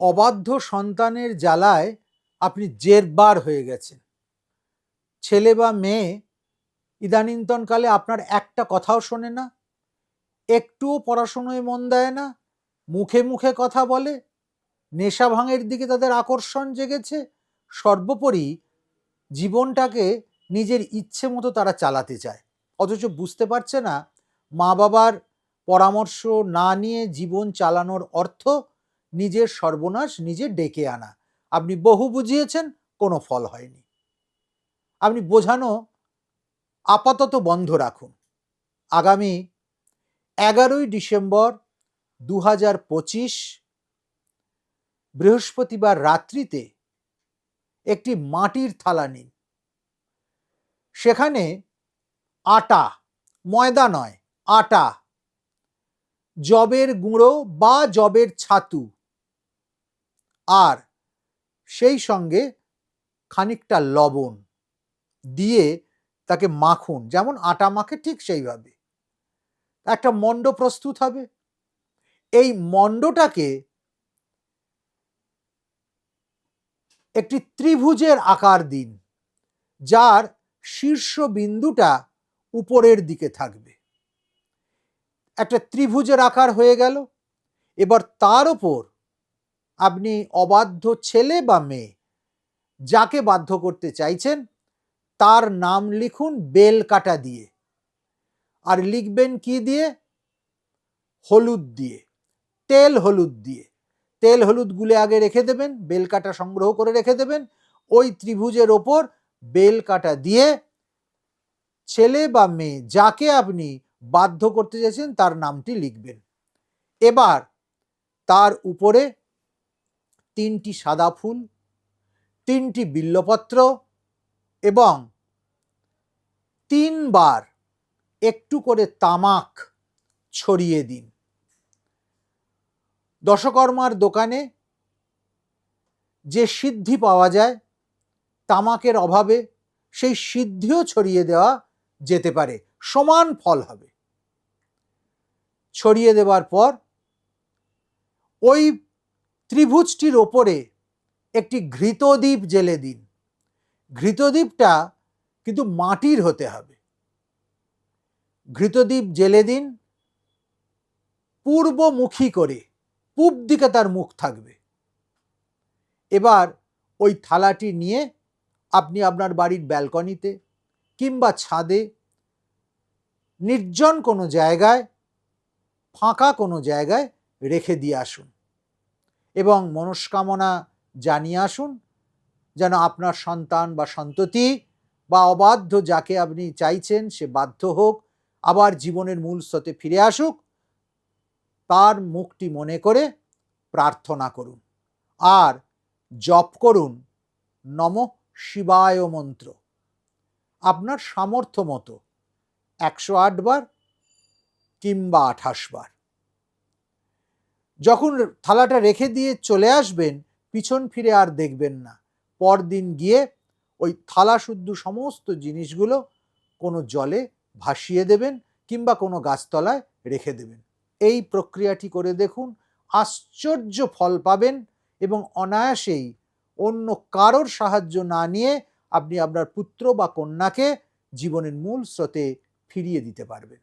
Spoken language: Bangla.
অবাধ্য সন্তানের জ্বালায় আপনি জেরবার হয়ে গেছেন। ছেলে বা মেয়ে ইদানিন্তনকালে আপনার একটা কথাও শোনে না, একটুও পড়াশুনোয় মন দেয় না, মুখে মুখে কথা বলে, নেশা ভাঙের দিকে তাদের আকর্ষণ জেগেছে, সর্বোপরি জীবনটাকে নিজের ইচ্ছে মতো তারা চালাতে চায়। অথচ বুঝতে পারছে না মা বাবার পরামর্শ না নিয়ে জীবন চালানোর অর্থ নিজের সর্বনাশ নিজে ডেকে আনা। আপনি বহু বুঝিয়েছেন, কোনো ফল হয়নি। আপনি বোঝানো আপাতত বন্ধ রাখুন। আগামী এগারোই ডিসেম্বর দু পঁচিশ বৃহস্পতিবার রাত্রিতে একটি মাটির থালা নিন। সেখানে আটা, ময়দা নয়, আটা জবের গুঁড়ো বা জবের ছাতু আর সেই সঙ্গে খানিকটা লবণ দিয়ে তাকে মাখুন। যেমন আটা মাখে ঠিক সেইভাবে। একটা মণ্ড প্রস্তুত হবে। এই মণ্ডটাকে একটি ত্রিভুজের আকার দিন, যার শীর্ষ বিন্দুটা উপরের দিকে থাকবে। একটা ত্রিভুজের আকার হয়ে গেল। এবার তার ওপর আপনি অবাধ্য ছেলে বা মেয়ে যাকে বাধ্য করতে চাইছেন, তার নাম লিখুন বেল কাটা দিয়ে। আর লিখবেন কি দিয়ে? হলুদ দিয়ে। তেল হলুদ দিয়ে। তেল হলুদ গুলে আগে রেখে দেবেন, বেল কাটা সংগ্রহ করে রেখে দেবেন, ওই ত্রিভুজের ওপর বেল কাটা দিয়ে ছেলে বা মেয়ে যাকে আপনি বাধ্য করতে চাইছেন, তার নামটি লিখবেন। এবার তার উপরে তিনটি সাদা ফুল, তিনটি বিল্লপত্র এবং তিনবার একটু করে তামাক ছড়িয়ে দিন। দশকর্মার দোকানে যে সিদ্ধি পাওয়া যায়, তামাকের অভাবে সেই সিদ্ধিও ছড়িয়ে দেওয়া যেতে পারে, সমান ফল হবে। ছড়িয়ে দেওয়ার পর ওই ত্রিভুজটির ওপরে একটি ঘৃতদ্বীপ জেলে দিন। ঘৃতদ্বীপটা কিন্তু মাটির হতে হবে। ঘৃতদ্বীপ জেলে দিন, পূর্বমুখী করে পূব দিকে তার মুখ থাকবে। এবার ওই থালাটি নিয়ে আপনি আপনার বাড়ির ব্যালকনিতে কিংবা ছাদে নির্জন কোনো জায়গায়, ফাঁকা কোনো জায়গায় রেখে দিয়ে আসুন। এবং মনস্কামনা জানিয়ে আসুন যেন আপনার সন্তান বা সন্ততি বা অবাধ্য যাকে আপনি চাইছেন সে বাধ্য হোক, আবার জীবনের মূল স্রোতে ফিরে আসুক, তার মুখটি মনে করে প্রার্থনা করুন। আর জপ করুন, নম শিবায় মন্ত্র। আপনার সামর্থ্য মতো একশো বার কিংবা আঠাশ বার। যখন থালাটা রেখে দিয়ে চলে আসবেন, পিছন ফিরে আর দেখবেন না। পরদিন গিয়ে ওই থালা শুদ্ধ সমস্ত জিনিসগুলো কোনো জলে ভাসিয়ে দেবেন কিংবা কোনো গাছতলায় রেখে দেবেন। এই প্রক্রিয়াটি করে দেখুন, আশ্চর্য ফল পাবেন এবং অনায়াসেই অন্য কারোর সাহায্য না নিয়ে আপনি আপনার পুত্র বা কন্যাকে জীবনের মূল স্রোতে ফিরিয়ে দিতে পারবেন।